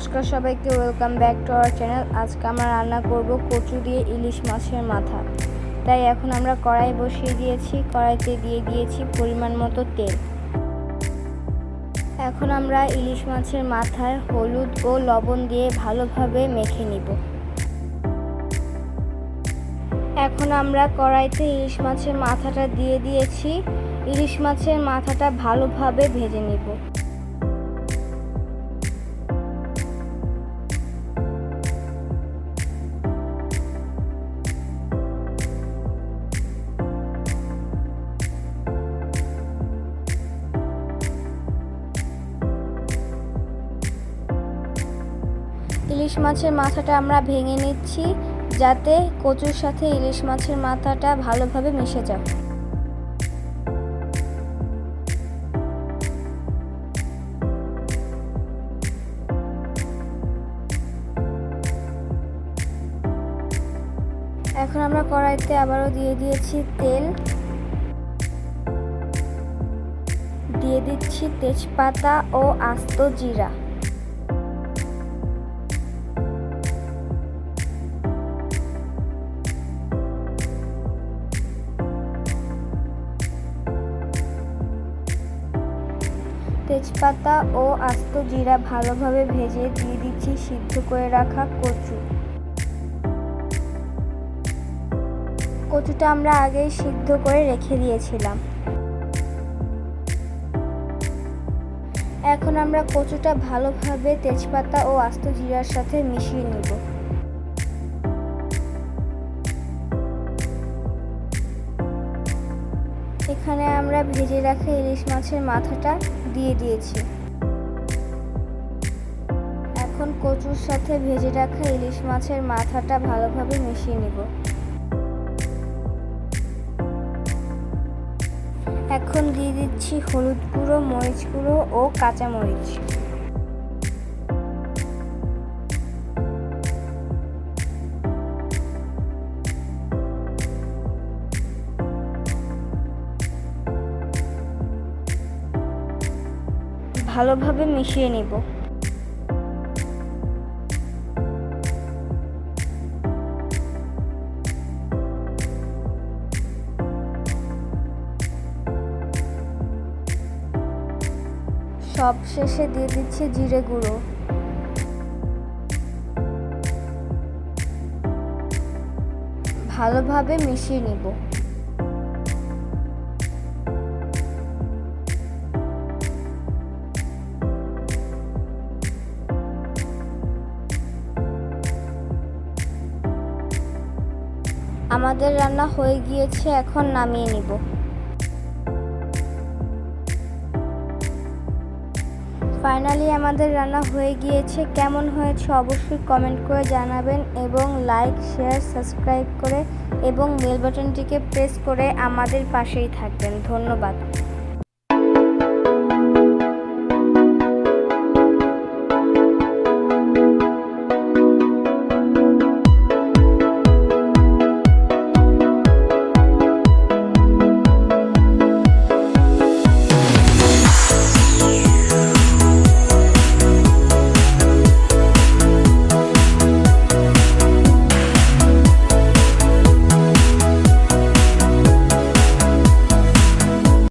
নমস্কার সবাইকে welcome back to our channel আজকে আমরা রান্না করব কচু দিয়ে ইলিশ মাছের মাথা। তাই এখন আমরা কড়াই বসিয়ে দিয়েছি, কড়াইতে দিয়ে দিয়েছি পরিমাণ মতো তেল। এখন আমরা ইলিশ মাছের মাথায় হলুদ ও লবণ দিয়ে ভালোভাবে মেখে নিব। এখন আমরা কড়াইতে ইলিশ মাছের মাথাটা দিয়ে দিয়েছি। ইলিশ মাছের মাথাটা ভালোভাবে ভেজে নিব। ইলিশ মাছের মাথাটা আমরা ভেঙে নিচ্ছি যাতে কচুর সাথে ইলিশ মাছের মাথাটা ভালোভাবে মিশে যায়। এখন আমরা কড়াইতে আবারও দিয়ে দিয়েছি তেল। দিয়ে দিচ্ছি তেজপাতা ও আস্ত জিরা। তেজপাতা ও আস্ত জিরা ভালোভাবে ভেজে দিয়ে দিচ্ছি সিদ্ধ করে রাখা কচু। কচুটা আমরা আগেই সিদ্ধ করে রেখে দিয়েছিলাম। এখন আমরা কচুটা ভালোভাবে তেজপাতা ও আস্ত জিরার সাথে মিশিয়ে নেব। এখানে আমরা ভেজে রাখা ইলিশ মাছের মাথাটা দিয়ে দিয়েছি। এখন কচুর সাথে ভেজে রাখা ইলিশ মাছের মাথাটা ভালোভাবে মিশিয়ে নেব। এখন দিয়ে দিচ্ছি হলুদ গুঁড়ো, মরিচ গুঁড়ো ও কাঁচা ভালোভাবে মিশিয়ে নিব। সব শেষে দিয়ে দিচ্ছি জিরে গুঁড়ো। ভালোভাবে মিশিয়ে নিব। আমাদের রান্না হয়ে গিয়েছে, এখন নামিয়ে নিব। ফাইনালি আমাদের রান্না হয়ে গিয়েছে, কেমন হয়েছে অবশ্যই কমেন্ট করে জানাবেন এবং লাইক, শেয়ার, সাবস্ক্রাইব করে এবং বেল বাটনটিকে প্রেস করে আমাদের পাশেই থাকবেন। ধন্যবাদ।